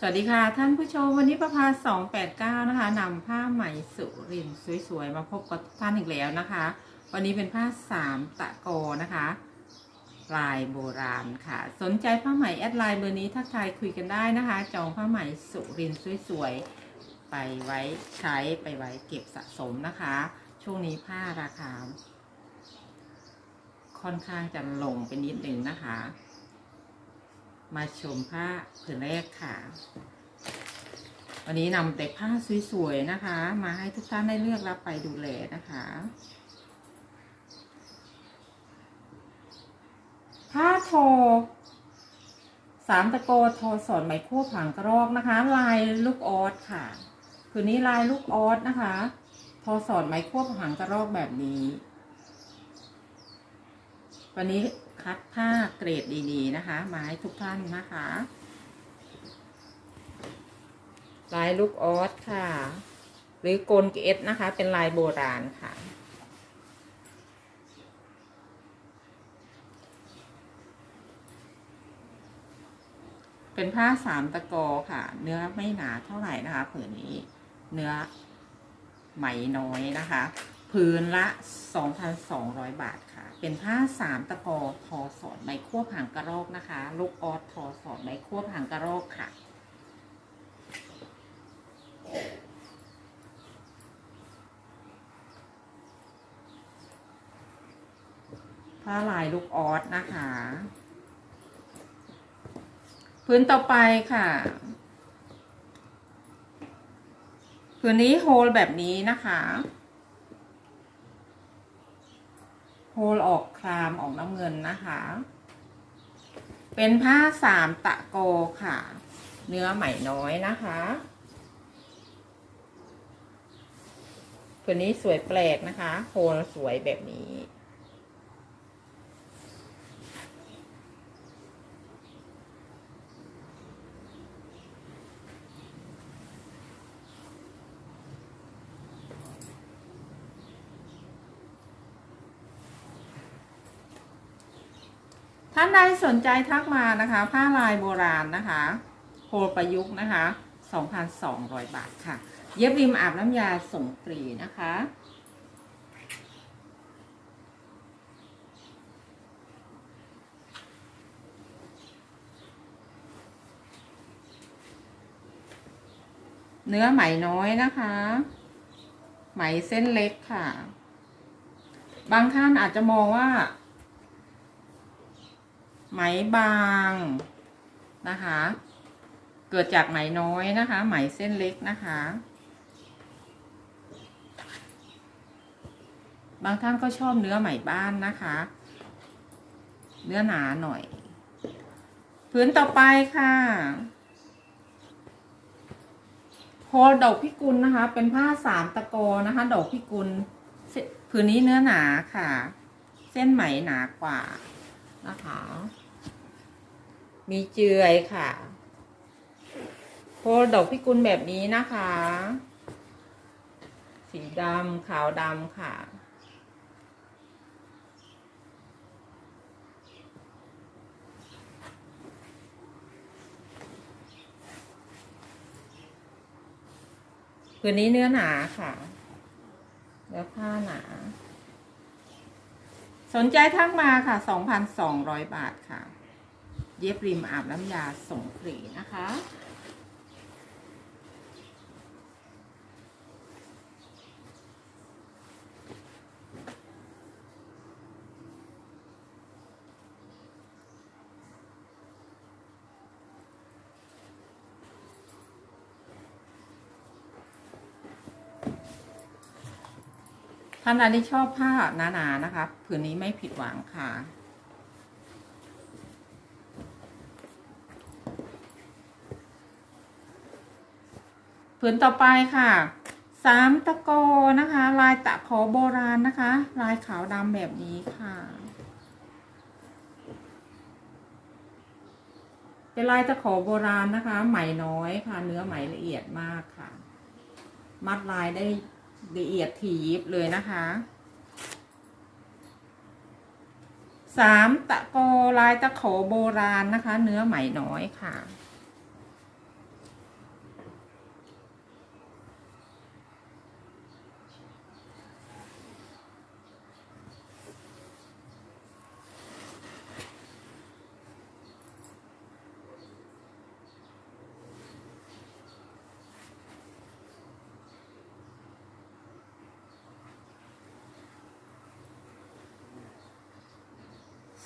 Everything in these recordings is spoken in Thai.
สวัสดีค่ะท่านผู้ชมวันนี้ประภา289นะคะนำผ้าไหมสุรินสวยๆ มาพบกับท่านอีกแล้วนะคะ วันนี้เป็นผ้าสามตะโกนะคะ ลายโบราณค่ะ สนใจผ้าไหมแอดไลน์เบอร์นี้ถ้าใครคุยกันได้นะคะ จองผ้าไหมสุรินสวยๆ ไปไว้ใช้ไปไว้เก็บสะสมนะคะ ช่วงนี้ผ้าราคา ค่อนข้างจะลงไปนิดหนึ่งนะคะ มาชมผ้าผืนแรกค่ะ วันนี้นำแต่ผ้าสวยๆนะคะ มาให้ทุกท่านได้เลือกรับไปดูแลนะคะ ผ้าโทอสามตะโกโทอสอนไหมคู่ผังกระรอกนะคะ ลายลูกออสค่ะคืนนี้ลายลูกออสนะคะโทอสอนไหมคู่ผังกระรอกแบบนี้ วันนี้ คัดผ้าเกรดดีๆนะคะ มาให้ทุกท่านนะคะลายลูกออสค่ะ หรือโกนเกตนะคะ เป็นลายโบราณค่ะ เป็นผ้าสามตะกอค่ะ เนื้อไม่หนาเท่าไหร่นะคะผืนนี้ เนื้อไหมน้อยนะคะพื้นละ 2,200 บาทค่ะ เป็นผ้าสามตะกอทอสอดไม้ควบหางกระรอกนะคะ ลูกออสทอสอดไม้ควบหางกระรอกค่ะ ผ้าลายลูกออสนะคะ พื้นต่อไปค่ะพื้นนี้โฮลแบบนี้นะคะ โฮลออกครามออกน้ำเงินนะคะ เป็นผ้าสามตะโกค่ะ เนื้อไหมน้อยนะคะผืนนี้สวยแปลกนะคะ โคลสวยแบบนี้ ท่านใดสนใจทักมานะคะ ผ้าลายโบราณนะคะโฮลประยุกต์นะคะ 2,200 บาทค่ะ เย็บริมอาบน้ำยาส่งฟรีนะคะเนื้อไหมน้อยนะคะ ไหมเส้นเล็กค่ะ บางท่านอาจจะมองว่า ไหมบางนะคะ เกิดจากไหมน้อยนะคะ ไหมเส้นเล็กนะคะ บางท่านก็ชอบเนื้อไหมบ้านนะคะ เนื้อหนาหน่อย พื้นต่อไปค่ะโฮลดอกพิกุลนะคะ เป็นผ้าสามตะโกนะคะ ดอกพิกุลเส้นผืนนี้เนื้อหนาค่ะ เส้นไหมหนากว่า นะคะ มีเจือยค่ะ โพดอกพิกุลแบบนี้นะคะ สีดำขาวดำค่ะคืนนี้เนื้อหนาค่ะเนื้อผ้าหนา สนใจทักมาค่ะ 2,200 บาทค่ะ เย็บริมอาบน้ำยาส่งฟรีนะคะ ท่านใดที่ชอบผ้าหนาๆนะคะ ผืนนี้ไม่ผิดหวังค่ะ ผืนต่อไปค่ะสามตะโกนะคะ ลายตะขอโบราณนะคะ ลายขาวดำแบบนี้ค่ะ เป็นลายตะขอโบราณนะคะ ไหมน้อยค่ะ เนื้อไหมละเอียดมากค่ะ มัดลายได้ ละเอียดถี่ยิบเลยนะคะสามตะโกลายตะโขโบราณนะคะ เนื้อไหมน้อยค่ะ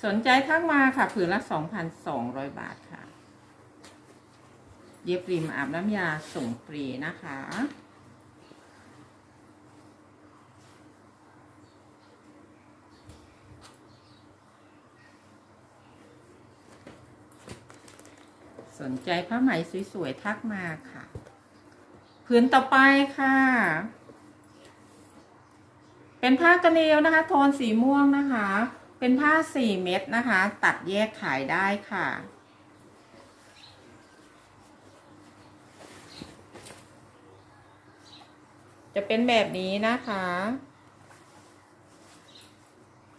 สนใจทักมาค่ะ ผืนละ 2,200 บาทค่ะ เย็บริมอาบน้ำยาส่งฟรีนะคะ สนใจผ้าไหมสวยๆ ทักมาค่ะ ผืนต่อไปค่ะเป็นผ้ากระเนียวนะคะ โทนสีม่วงนะคะ เป็นผ้าสี่เม็ดนะคะ ตัดแยกขายได้ค่ะ จะเป็นแบบนี้นะคะ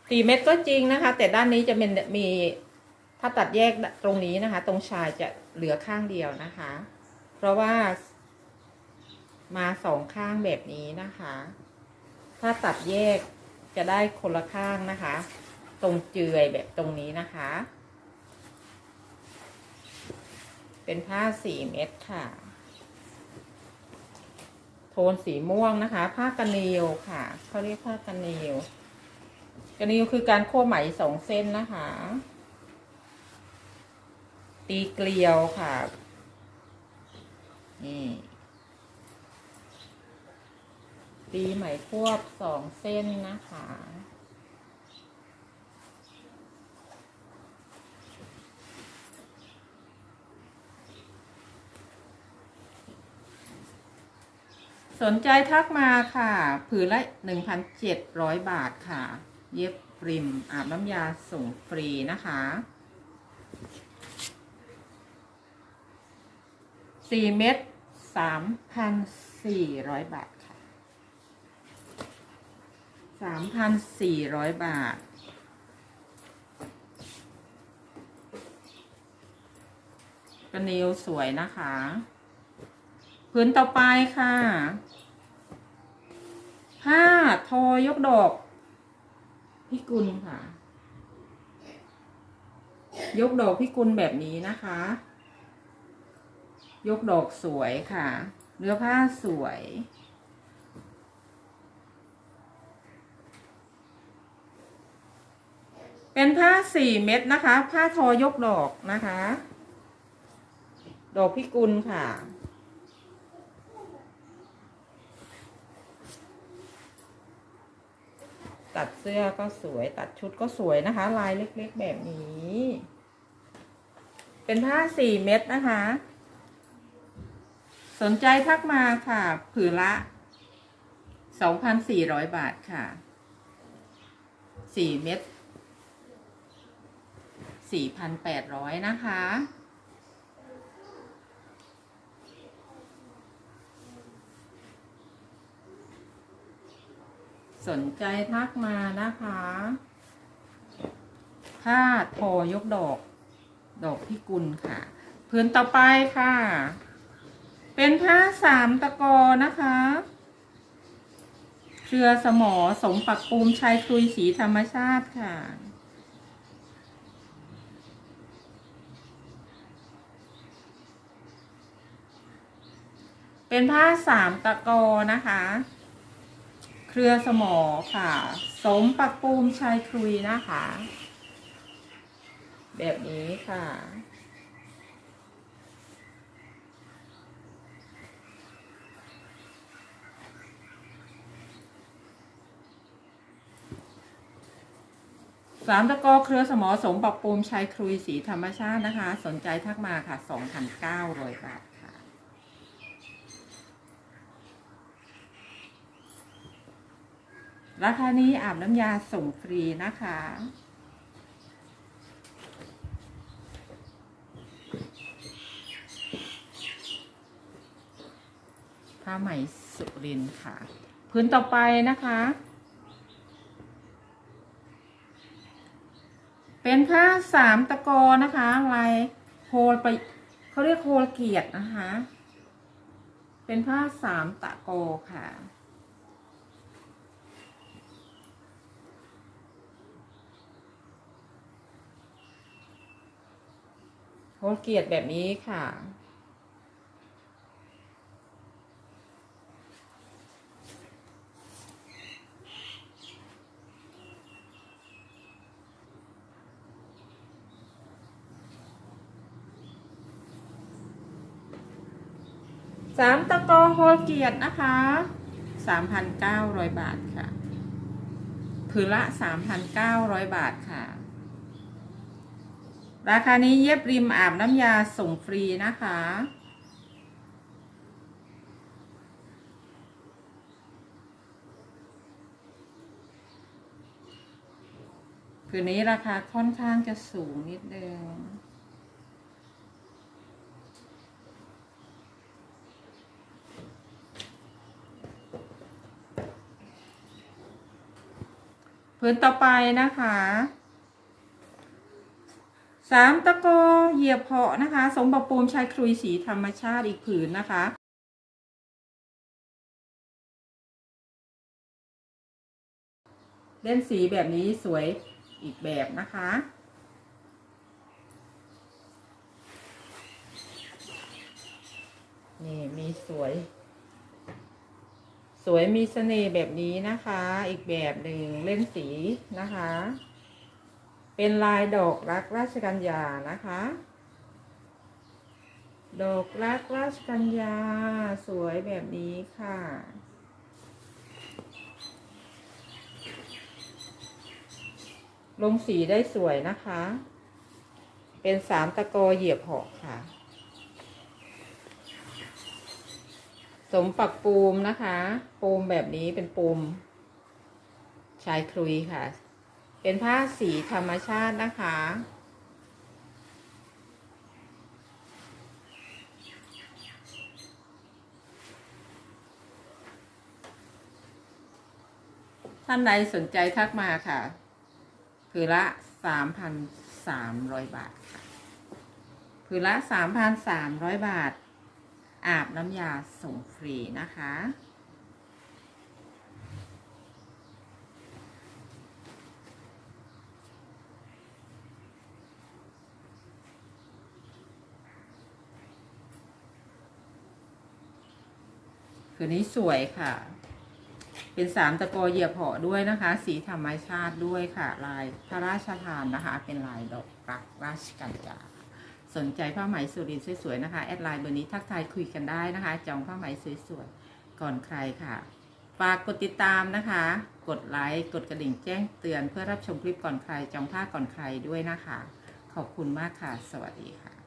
สี่เม็ดก็จริงนะคะ แต่ด้านนี้จะเป็นมีถ้าตัดแยกตรงนี้นะคะ ตรงชายจะเหลือข้างเดียวนะคะ เพราะว่า มาสองข้างแบบนี้นะคะ ถ้าตัดแยกจะได้คนละข้างนะคะ ตรงเจือยแบบตรงนี้นะคะ เป็นผ้าสี่เม็ดค่ะ โทนสีม่วงนะคะ ผ้ากันเนียวค่ะเขาเรียกผ้ากันเนียวกันเนียวคือการโค้ไหมสองเส้นนะคะ ตีเกลียวค่ะนี่ตีไหมควบสองเส้นนะคะ สนใจทักมาค่ะ ผืนละ1,700บาทค่ะ เย็บริมอาบน้ำยาส่งฟรีนะคะสี่เม็ดสามพันสี่ร้อยบาทค่ะสามพันสี่ร้อยบาท กระนิวสวยนะคะ พื้นต่อไปค่ะผ้าทอยกดอกพิกุลค่ะ ยกดอกพิกุลแบบนี้นะคะ ยกดอกสวยค่ะ เนื้อผ้าสวย เป็นผ้าสี่เม็ดนะคะ ผ้าทอยกดอกนะคะ ดอกพิกุลค่ะ ตัดเสื้อก็สวยตัดชุดก็สวยนะคะ ลายเล็กๆแบบนี้ เป็นผ้าสี่เม็ดนะคะ สนใจทักมาค่ะ ผืนละ2,400บาทค่ะ4เม็ด4,800นะคะ สนใจทักมานะคะ ผ้าทอยกดอก ดอกพิกุลค่ะ พื้นต่อไปค่ะ เป็นผ้าสามตะกอนะคะเครือสมอสมปักปูมชายคลุยสีธรรมชาติค่ะเป็นผ้าสามตะกอนะคะ เครือสมอค่ะ สมปักปูมชายคลุยนะคะ แบบนี้ค่ะ สามตะกอเครือสมอสมปรับปรุงชายครุยสีธรรมชาตินะคะ สนใจทักมาค่ะ 2,900บาทค่ะ ราคานี้อาบน้ำยาส่งฟรีนะคะ ผ้าไหมสุรินค่ะ พื้นต่อไปนะคะ เป็นผ้าสามตะกอนะคะลายโคลไปเขาเรียกโคลเกียรตินะคะ เป็นผ้าสามตะกอค่ะ เขาเกลียดแบบนี้ค่ะ สามตะกอโฮเกียดนะคะสามพันเก้าร้อยบาทค่ะ ผืนละสามพันเก้าร้อยบาทค่ะ ราคานี้เย็บริมอาบน้ำยาส่งฟรีนะคะ ผืนนี้ราคาค่อนข้างจะสูงนิดนึงผืนต่อไปนะคะ สามตะโกเหยียบเพาะนะคะ สมบปูมชายครุยสีธรรมชาติอีกผืนนะคะเล่นสีแบบนี้สวยอีกแบบนะคะ นี่มีสวย สวยมีเสน่ห์แบบนี้นะคะ อีกแบบหนึ่งเล่นสีนะคะ เป็นลายดอกรักราชกัญญานะคะ ดอกรักราชกัญญาสวยแบบนี้ค่ะลงสีได้สวยนะคะ เป็นสามตะกอเหยียบหอกค่ะ สมปักปูมนะคะ ปูมแบบนี้เป็นปูมชายคลุยค่ะ เป็นผ้าสีธรรมชาตินะคะ ท่านใดสนใจทักมาค่ะ คือละสามพันสามร้อยบาทค่ะคือละสามพันสามร้อยบาท อาบน้ำยาส่งฟรีนะคะ คืนนี้สวยค่ะ เป็นสามตะโกเหยียบหาะด้วยนะคะ สีธรรมชาติด้วยค่ะ ลายพระราชทานนะคะ เป็นลายดอกรักราชกัญญาสนใจผ้าไหมสุรินทร์สวยๆนะคะ แอดไลน์เบอร์นี้ทักทายคุยกันได้นะคะ จองผ้าไหมสวยๆก่อนใครค่ะ ฝากกดติดตามนะคะ กดไลค์ กดกระดิ่งแจ้งเตือนเพื่อรับชมคลิปก่อนใคร จองผ้าก่อนใครด้วยนะคะ ขอบคุณมากค่ะ สวัสดีค่ะ